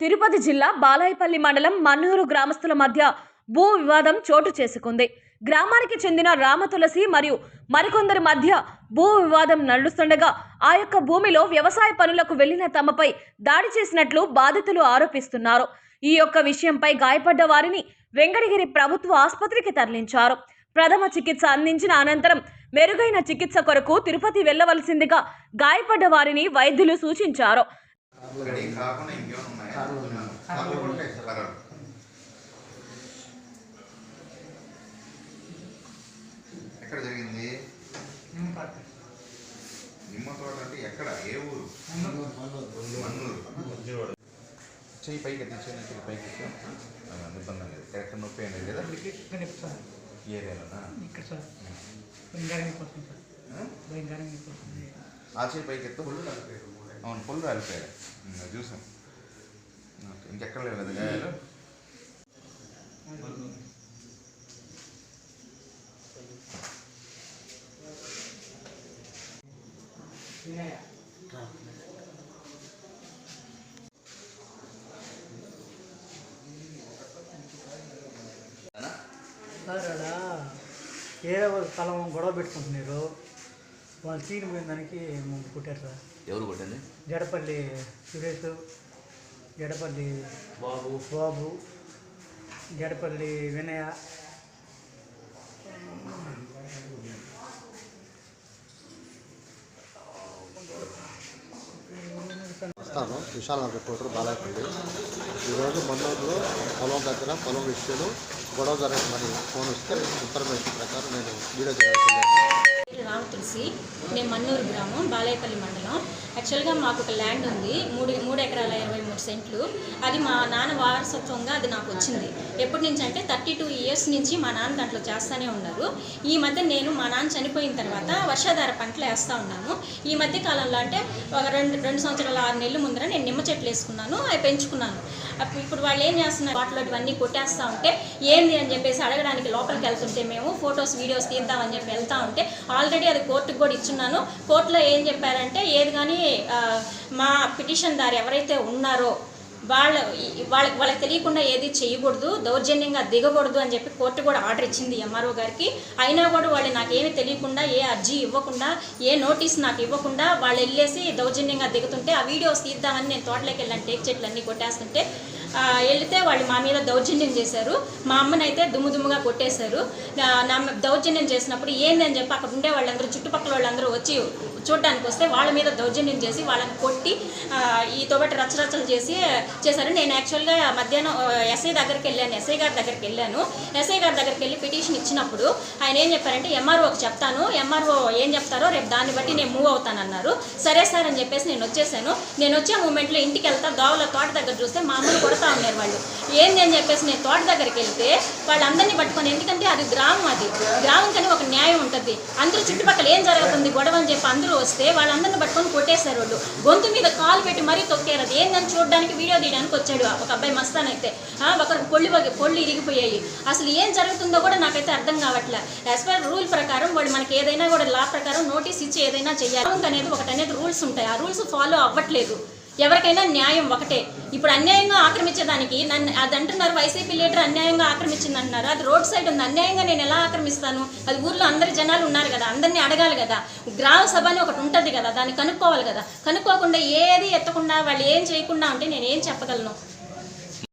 తిరుపతి జిల్లా బాలాయపల్లి మండలం మన్నూరు గ్రామస్తుల మధ్య భూ వివాదం చోటు చేసుకుంది. గ్రామానికి చెందిన రామతులసి మరియు మరికొందరి మధ్య భూ వివాదం నడుస్తుండగా ఆ యొక్క భూమిలో వ్యవసాయ పనులకు వెళ్ళిన తమపై దాడి చేసినట్లు బాధితులు ఆరోపిస్తున్నారు. ఈ యొక్క విషయంపై గాయపడ్డ వారిని వెంకటగిరి ప్రభుత్వ ఆసుపత్రికి తరలించారు. ప్రథమ చికిత్స అందించిన అనంతరం మెరుగైన చికిత్స కొరకు తిరుపతి వెళ్ళవలసిందిగా గాయపడ్డ వారిని వైద్యులు సూచించారు. ఇక్కడ కాకుండా ఇంకేమైనా ఉన్నాయా? కూడా. ఎక్కడ జరిగింది? నిమ్మ తోట అంటే ఎక్కడ? ఏ ఊరు? మన్నూరు చెయ్యి పైకి ఎత్తి చెయ్యి చెయ్యి పైకి ఎత్తి. ఆ, ఇబ్బంది లేదు. ఎక్కడ నొప్పి ఏం లేదు కదా? ఇక్కడ ఏరియాలోనా? ఇక్కడ సార్. ఆ? చెయ్యి పైకి ఎత్తు. అవును పుల్లు రాలిపోయాడు చూసాం. ఇంకెక్కడ లేవు కదా గాయాలు ఏదో ఒక స్థలం గొడవ పెట్టుకుంటున్నారు. వాళ్ళు తీని పోయిన దానికి కొట్టారు సార్. ఎవరు కొట్టింది? జడపల్లి సురేష్ జడపల్లి బాబు. బాబు జడపల్లి వినయ. వస్తాను విశాల రిపోర్టర్ బాలాపల్లి ఈరోజు మన్నూరులో పొలం దగ్గర పొలం విషయంలో గొడవ జరగమని ఫోన్ వస్తే ఇన్ఫర్మేషన్ ప్రకారం నేను వీడియో చేయాల్సిందే రామ తులసి నేను మన్నూరు గ్రామం బాలేపల్లి మండలం. యాక్చువల్గా మాకు ఒక ల్యాండ్ ఉంది. మూడు మూడు ఎకరాల మూడు సెంట్లు. అది మా నాన్న వారసత్వంగా అది నాకు వచ్చింది. ఎప్పటి నుంచి అంటే థర్టీ టూ ఇయర్స్ నుంచి మా నాన్న దాంట్లో చేస్తూనే ఉన్నారు. ఈ మధ్య నేను మా నాన్న చనిపోయిన తర్వాత వర్షాధార పంటలు వేస్తూ ఉన్నాను ఈ మధ్య కాలంలో అంటే ఒక రెండు రెండు సంవత్సరాల ఆరు నెలల ముందర నేను నిమ్మ చెట్లు వేసుకున్నాను అవి పెంచుకున్నాను. అప్పుడు ఇప్పుడు వాళ్ళు ఏం చేస్తున్నారు? వాటిలో ఇవన్నీ కొట్టేస్తూ ఉంటే ఏంది అని చెప్పేసి అడగడానికి లోపలికి వెళ్తుంటే మేము ఫొటోస్ వీడియోస్ తీద్దామని చెప్పి వెళ్తా ఉంటే ఆల్రెడీ అది కోర్టుకు కూడా ఇచ్చున్నాను. కోర్టులో ఏం చెప్పారంటే ఏది కానీ మా పిటిషన్ దారు ఎవరైతే ఉన్నారో వాళ్ళ వాళ్ళకి వాళ్ళకి తెలియకుండా ఏది చేయకూడదు దౌర్జన్యంగా దిగకూడదు అని చెప్పి కోర్టు కూడా ఆర్డర్ ఇచ్చింది ఎంఆర్ఓ గారికి. అయినా కూడా వాళ్ళు నాకేమి తెలియకుండా ఏ అర్జీ ఇవ్వకుండా ఏ నోటీస్ నాకు ఇవ్వకుండా వాళ్ళు వెళ్ళేసి దౌర్జన్యంగా దిగుతుంటే ఆ వీడియోస్ తీద్దామని నేను తోటలోకి వెళ్ళాను టేక్ చెట్లు అన్నీ కొట్టేస్తుంటే వెళితే వాళ్ళు మా మీద దౌర్జన్యం చేశారు. మా అమ్మని అయితే దుమ్ము దుమ్ముగా కొట్టేశారు. నా- దౌర్జన్యం చేసినప్పుడు ఏందని చెప్పి అక్కడ ఉండే వాళ్ళందరూ చుట్టుపక్కల వాళ్ళందరూ వచ్చి చూడడానికి వస్తే వాళ్ళ మీద దౌర్జన్యం చేసి వాళ్ళని కొట్టి ఈ తోబట్టి రచ్చరచ్చలు చేసి చేశారు. నేను యాక్చువల్గా మధ్యాహ్నం ఎస్ఐ దగ్గరికి వెళ్ళాను. ఎస్ఐ గారి దగ్గరికి వెళ్ళాను. ఎస్ఐ గారి దగ్గరికి వెళ్ళి పిటిషన్ ఇచ్చినప్పుడు ఆయన ఏం చెప్పారంటే ఎంఆర్ఓకి చెప్తాను. ఎంఆర్ఓ ఏం చెప్తారో రేపు దాన్ని బట్టి నేను మూవ్ అవుతానన్నారు. సరే సార్ అని చెప్పేసి నేను వచ్చేసాను. నేను వచ్చే మూమెంట్లో ఇంటికి వెళ్తా దోవల తోట దగ్గర చూస్తే మా అమ్మని కొడతా ఉన్నారు వాళ్ళు. ఏంది అని చెప్పేసి నేను తోట దగ్గరికి వెళ్తే వాళ్ళందరినీ పట్టుకొని ఎందుకంటే అది గ్రామం అది. గ్రామం కానీ ఒక న్యాయం ఉంటుంది. అందరూ చుట్టుపక్కల ఏం జరుగుతుంది గొడవ అని చెప్పి అందరూ వస్తే వాళ్ళందరిని పట్టుకొని కొట్టేశారు వాళ్ళు. గొంతు మీద కాలు పెట్టి మరీ తొక్కారు అది ఏందని చూడడానికి వీడియో తీయడానికి వచ్చాడు ఒక అబ్బాయి మస్తాన్ అయితే ఆ, ఒకరికి పొళ్ళు పొళ్ళు ఇరిగిపోయాయి. అసలు ఏం జరుగుతుందో కూడా నాకైతే అర్థం కావట్లే. యాజ్ పర్ రూల్ ప్రకారం వాళ్ళు మనకి ఏదైనా కూడా లా ప్రకారం నోటీస్ ఇచ్చి ఏదైనా చేయాలి. అనేది ఒకటి అనేది రూల్స్ ఉంటాయి. ఆ రూల్స్ ఫాలో అవ్వట్లేదు. ఎవరికైనా న్యాయం ఒకటే. ఇప్పుడు అన్యాయంగా ఆక్రమించేదానికి నన్ను అది అంటున్నారు వైసీపీ లీడర్ అన్యాయంగా ఆక్రమించింది అంటున్నారు అది రోడ్ సైడ్ ఉంది. అన్యాయంగా నేను ఎలా ఆక్రమిస్తాను? అది ఊర్లో అందరి జనాలు ఉన్నారు కదా అందరినీ అడగాలి కదా. గ్రామ సభ అని ఒకటి ఉంటుంది కదా దాన్ని కనుక్కోవాలి కదా. కనుక్కోకుండా ఏది ఎత్తకుండా వాళ్ళు ఏం చేయకుండా ఉంటే నేను ఏం చెప్పగలను?